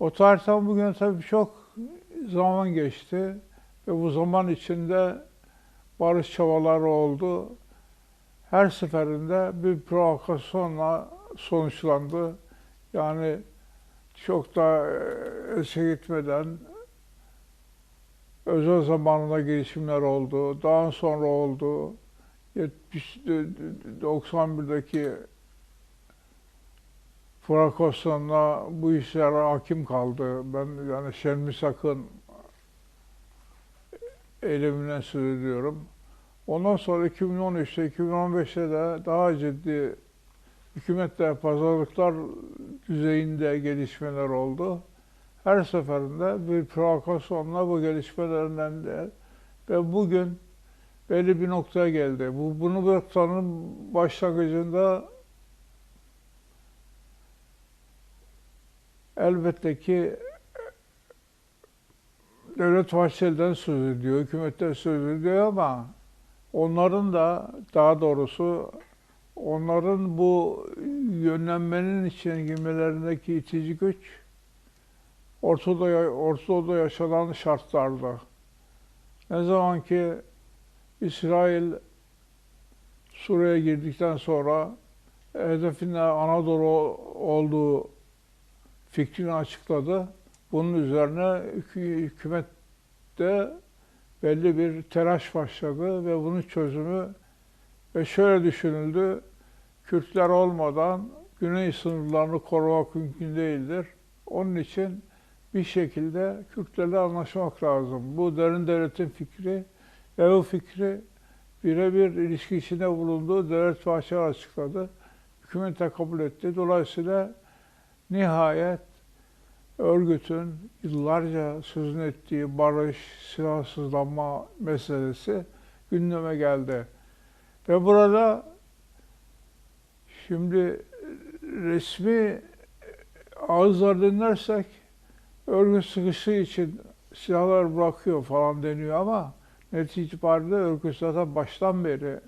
O tarihten bugün tabii çok zaman geçti ve bu zaman içinde barış çabaları oldu. Her seferinde bir provokasyonla sonuçlandı. Yani çok da eski gitmeden özel zamanında girişimler oldu. Daha sonra oldu. 70 91'deki provokasyonla bu işler hakim kaldı. Ben yani Şermi Sakın eyleminden söz. Ondan sonra 2013'te, 2015'te de daha ciddi hükümetle pazarlıklar düzeyinde gelişmeler oldu. Her seferinde bir provokasyonla bu gelişmelerinden de ve bugün belli bir noktaya geldi. Bu bunu bu noktanın başlangıcında elbette ki Devlet Bahçeli'den söz ediyor, hükümetten söz ediyor ama onların da daha doğrusu onların bu yönlenmenin içine girmelerindeki itici güç Ortada, Ortadoğu'da yaşanan şartlarda. Ne zaman ki İsrail Suriye'ye girdikten sonra hedefinde Anadolu olduğu fikrini açıkladı. Bunun üzerine hükümette belli bir telaş başladı ve bunun çözümü ve şöyle düşünüldü. Kürtler olmadan güney sınırlarını korumak mümkün değildir. Onun için bir şekilde Kürtlerle anlaşmak lazım. Bu derin devletin fikri ve bu fikri birebir ilişki içinde bulunduğu devlet bahçeleri açıkladı. Hükümet kabul etti. Dolayısıyla nihayet örgütün yıllarca sözünü ettiği barış, silahsızlanma meselesi gündeme geldi. Ve burada şimdi resmi ağızlar dinlersek örgüt sıkıştığı için silahlar bırakıyor falan deniyor ama netice itibariyle örgüt zaten baştan beri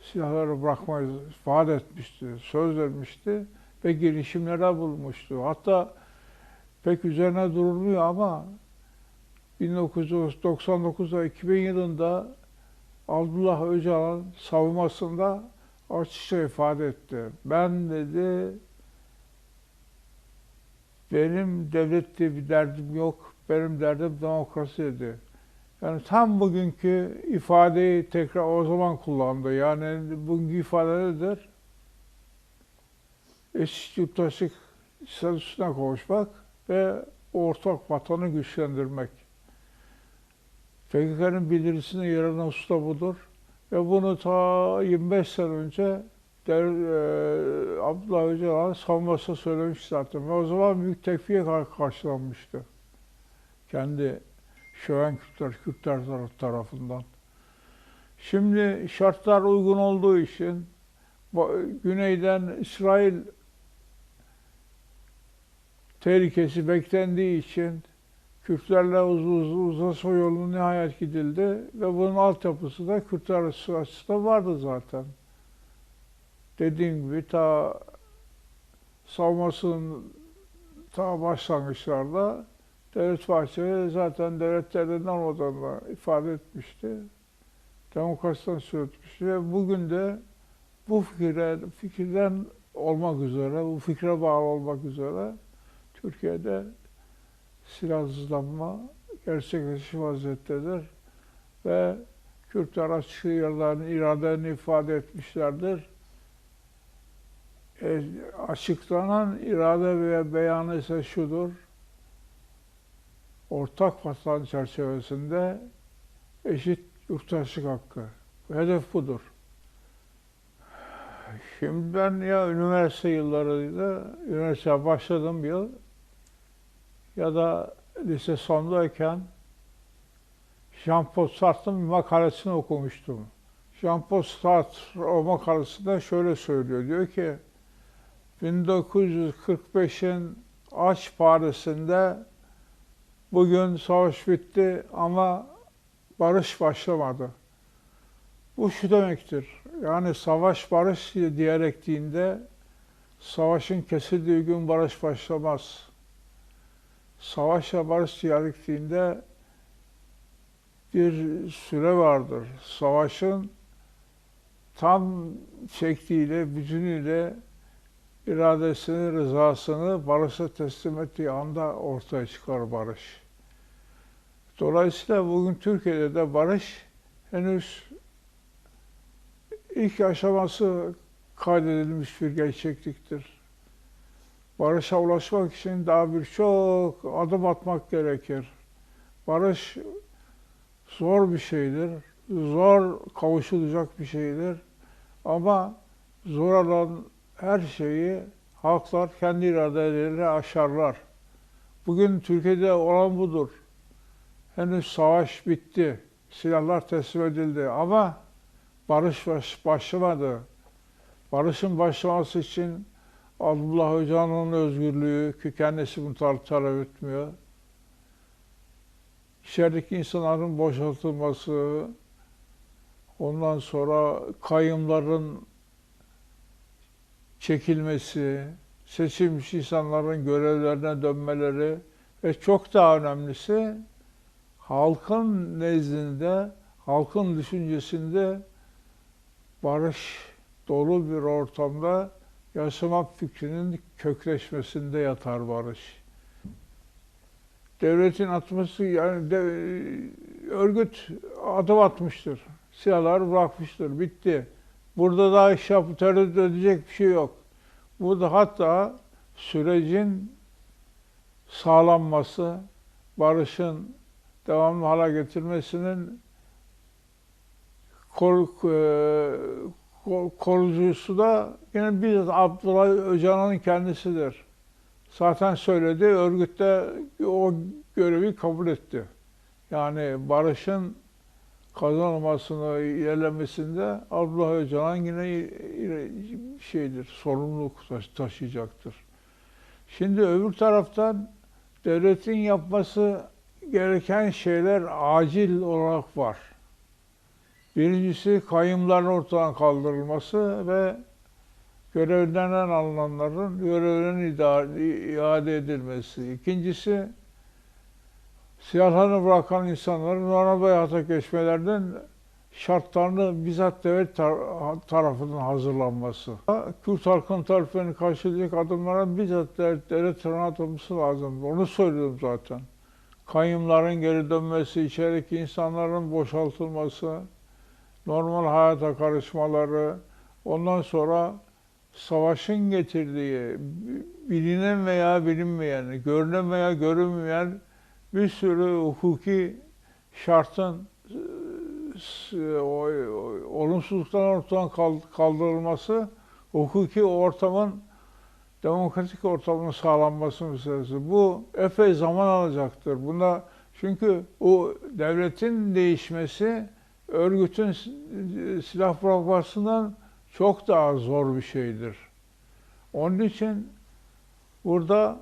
silahları bırakmayı vaat etmişti, söz vermişti ve girişimlere bulmuştu. Hatta pek üzerine durulmuyor ama 1999'da 2000 yılında Abdullah Öcalan savunmasında açıkça ifade etti. Ben dedi benim devlette bir derdim yok, benim derdim demokrasi dedi. Yani tam bugünkü ifadeyi tekrar o zaman kullandı. Yani bugünkü ifade nedir? Eşit yurttaşlık statüsüne kavuşmak ve ortak vatanı güçlendirmek. PKK'nın bildirisinde yer alan budur. Ve bunu ta 25 sene önce der, e, Abdullah Öcalan savunması söylemiş zaten. Ve o zaman büyük tekfiye karşılanmıştı. Kendi Şöven Kürtler, Kürtler tarafından. Şimdi şartlar uygun olduğu için güneyden İsrail tehlikesi beklendiği için Kürtlerle uz, uz, uzlaşma yolunu nihayet gidildi ve bunun altyapısı da Kürtler açısından vardı zaten. Dediğim gibi ta savunmasının ta başlangıçlarda Devlet Bahçeli zaten devletlerden olmadığını ifade etmişti. Demokrasiden söz etmişti ve bugün de bu fikre, fikirden olmak üzere, bu fikre bağlı olmak üzere Türkiye'de silahsızlanma gerçekleşmiş vaziyettedir. Ve Kürtler açık yerlerin iradelerini ifade etmişlerdir. E, açıklanan irade ve beyanı ise şudur. Ortak vatan çerçevesinde eşit yurttaşlık hakkı. Hedef budur. Şimdi ben ya üniversite yıllarıydı, üniversite başladım bir yıl ya da lise sondayken Jean-Paul Sartre'ın bir makalesini okumuştum. Jean-Paul Sartre o makalesinde şöyle söylüyor. Diyor ki 1945'in aç Paris'inde bugün savaş bitti ama barış başlamadı. Bu şu demektir. Yani savaş barış diyerek dinde savaşın kesildiği gün barış başlamaz. Savaşla barış diyalektiğinde bir süre vardır. Savaşın tam şekliyle, bütünüyle iradesini, rızasını barışa teslim ettiği anda ortaya çıkar barış. Dolayısıyla bugün Türkiye'de de barış henüz ilk aşaması kaydedilmiş bir gerçekliktir. Barışa ulaşmak için daha birçok adım atmak gerekir. Barış zor bir şeydir. Zor kavuşulacak bir şeydir. Ama zor olan her şeyi halklar kendi iradeleriyle aşarlar. Bugün Türkiye'de olan budur. Henüz savaş bitti. Silahlar teslim edildi ama barış baş, başlamadı. Barışın başlaması için Abdullah Öcalan'ın özgürlüğü ki kendisi bunu tar- talep etmiyor. İçerideki insanların boşaltılması, ondan sonra kayımların çekilmesi, seçilmiş insanların görevlerine dönmeleri ve çok daha önemlisi halkın nezdinde, halkın düşüncesinde barış dolu bir ortamda yaşamak fikrinin kökleşmesinde yatar barış. Devletin atması yani de, örgüt adım atmıştır. Silahları bırakmıştır. Bitti. Burada daha iş yapıp terörist ödeyecek bir şey yok. Burada hatta sürecin sağlanması, barışın devamlı hale getirmesinin kor, e, korucusu da yine bizzat Abdullah Öcalan'ın kendisidir. Zaten söyledi, örgütte o görevi kabul etti. Yani barışın kazanılmasını, ilerlemesinde Abdullah Öcalan yine şeydir, sorumluluk taş- taşıyacaktır. Şimdi öbür taraftan devletin yapması gereken şeyler acil olarak var. Birincisi kayımların ortadan kaldırılması ve görevlerinden alınanların görevlerinin iade edilmesi. İkincisi silahlarını bırakan insanların normal hayata geçmelerinin şartlarını bizzat devlet tar- tarafından hazırlanması. Kürt halkın tarafını karşılayacak adımlara bizzat devlet, devlet tarafından atılması lazım. Onu söylüyorum zaten. Kayımların geri dönmesi, içerideki insanların boşaltılması, normal hayata karışmaları, ondan sonra savaşın getirdiği bilinen veya bilinmeyen, görünen veya görünmeyen bir sürü hukuki şartın e, olumsuzluktan ortadan kal- kaldırılması, hukuki ortamın demokratik ortamın sağlanması meselesi. Bu epey zaman alacaktır. Bunda çünkü o devletin değişmesi örgütün silah bırakmasından çok daha zor bir şeydir. Onun için burada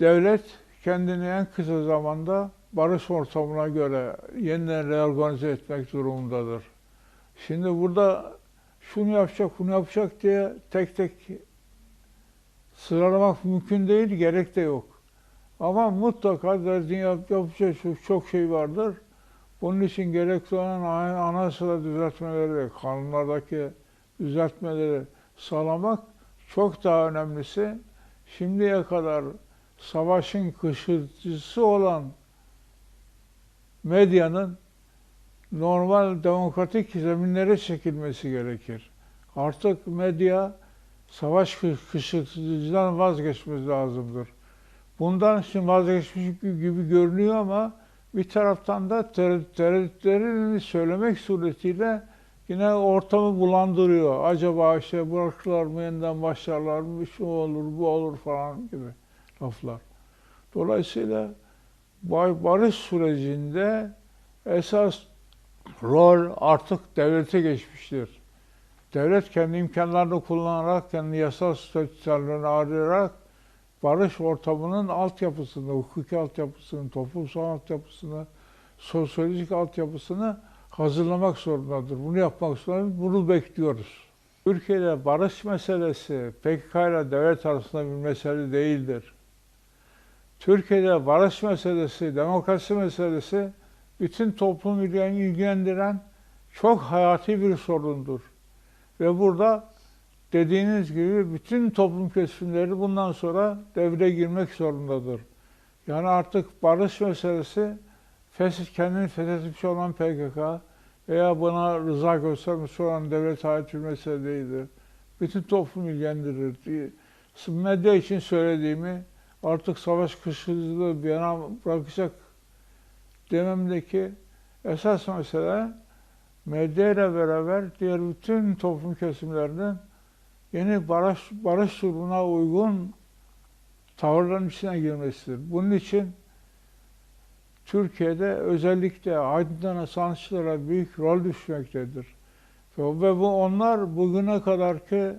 devlet kendini en kısa zamanda barış ortamına göre yeniden reorganize etmek durumundadır. Şimdi burada şunu yapacak, bunu yapacak diye tek tek sıralamak mümkün değil, gerek de yok. Ama mutlaka devletin yap, yapacağı çok, çok şey vardır. Bunun için gerekli olan ana- anayasada düzeltmeleri, kanunlardaki düzeltmeleri sağlamak çok daha önemlisi. Şimdiye kadar savaşın kışırtıcısı olan medyanın normal demokratik zeminlere çekilmesi gerekir. Artık medya savaş kış- kışırtıcıdan vazgeçmesi lazımdır. Bundan şimdi vazgeçmiş gibi görünüyor ama bir taraftan da ter- tereddütlerini söylemek suretiyle yine ortamı bulandırıyor. Acaba işte bırakırlar mı yeniden başlarlar mı şu olur bu olur falan gibi laflar. Dolayısıyla ba- barış sürecinde esas rol artık devlete geçmiştir. Devlet kendi imkanlarını kullanarak, kendi yasal statülerini arayarak barış ortamının altyapısını, hukuki altyapısını, toplumsal altyapısını, sosyolojik altyapısını hazırlamak zorundadır. Bunu yapmak zorundadır. Bunu bekliyoruz. Türkiye'de barış meselesi PKK ile devlet arasında bir mesele değildir. Türkiye'de barış meselesi, demokrasi meselesi bütün toplumu ilgilendiren çok hayati bir sorundur. Ve burada dediğiniz gibi bütün toplum kesimleri bundan sonra devre girmek zorundadır. Yani artık barış meselesi fesih, kendini fethetmiş olan PKK veya buna rıza göstermiş olan devlet ait bir mesele değildir. Bütün toplum ilgilendirir. Medya için söylediğimi artık savaş kışkırtılığı bir yana bırakacak dememdeki esas mesele medya ile beraber diğer bütün toplum kesimlerinin yeni barış, barış durumuna uygun tavırların içine girmesidir. Bunun için Türkiye'de özellikle aydınlara, sanatçılara büyük rol düşmektedir. Ve bu onlar bugüne kadar ki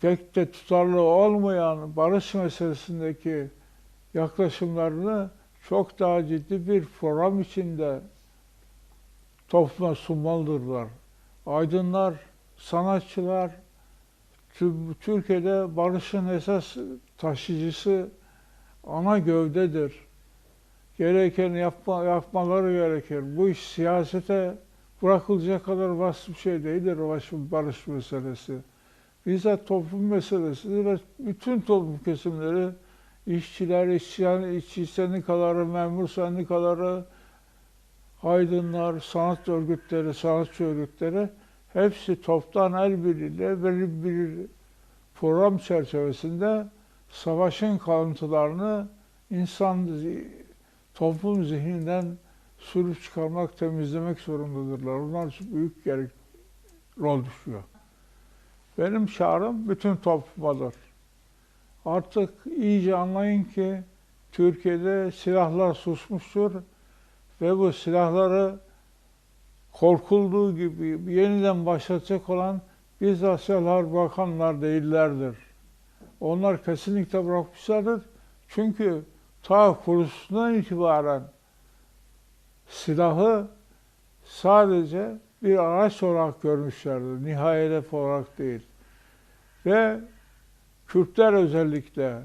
pek de tutarlı olmayan barış meselesindeki yaklaşımlarını çok daha ciddi bir program içinde topluma sunmalıdırlar. Aydınlar, sanatçılar, Türkiye'de barışın esas taşıyıcısı ana gövdedir. Gereken yapma, yapmaları gerekir. Bu iş siyasete bırakılacak kadar basit bir şey değildir barış, meselesi. Bizzat toplum meselesidir ve bütün toplum kesimleri, işçiler, işçi, işçi sendikaları, memur sendikaları, aydınlar, sanat örgütleri, sanatçı örgütleri hepsi toptan el birliğiyle belirli bir program çerçevesinde savaşın kalıntılarını insan toplum zihninden sürüp çıkarmak, temizlemek zorundadırlar. Onlar büyük gerek rol düşüyor. Benim çağrım bütün toplumadır. Artık iyice anlayın ki Türkiye'de silahlar susmuştur ve bu silahları korkulduğu gibi yeniden başlatacak olan bizzat silahlar bakanlar değillerdir. Onlar kesinlikle bırakmışlardır. Çünkü ta kurusundan itibaren silahı sadece bir araç olarak görmüşlerdir. Nihai hedef olarak değil. Ve Kürtler özellikle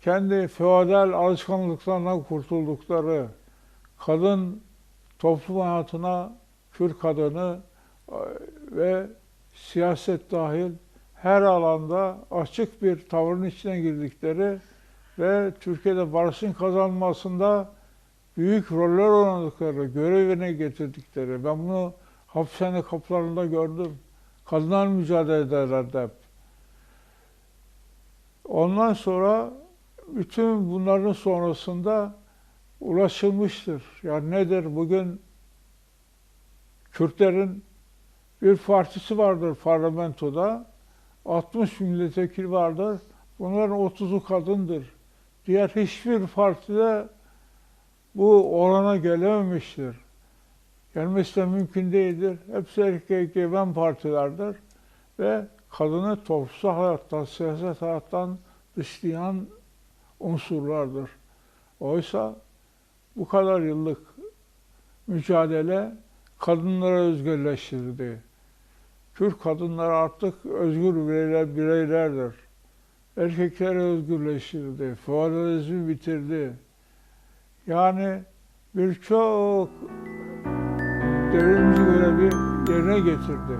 kendi feodal alışkanlıklarından kurtuldukları kadın toplum hayatına Kürt kadını e, ve siyaset dahil her alanda açık bir tavırın içine girdikleri ve Türkiye'de barışın kazanmasında büyük roller oynadıkları, görevine getirdikleri. Ben bunu hapishane kapılarında gördüm. Kadınlar mücadele ederlerdi hep. Ondan sonra bütün bunların sonrasında ulaşılmıştır. Yani nedir? Bugün Kürtlerin bir partisi vardır parlamentoda. 60 milletvekili vardır. Bunların 30'u kadındır. Diğer hiçbir partide bu orana gelememiştir. Gelmesi de mümkün değildir. Hepsi erkek egemen partilerdir. Ve kadını toplumsal hayattan, siyaset hayattan dışlayan unsurlardır. Oysa bu kadar yıllık mücadele kadınlara özgürleştirdi. Türk kadınları artık özgür bireyler, bireylerdir. Erkekleri özgürleştirdi, feodalizmi bitirdi. Yani birçok devrimci görevi yerine getirdi.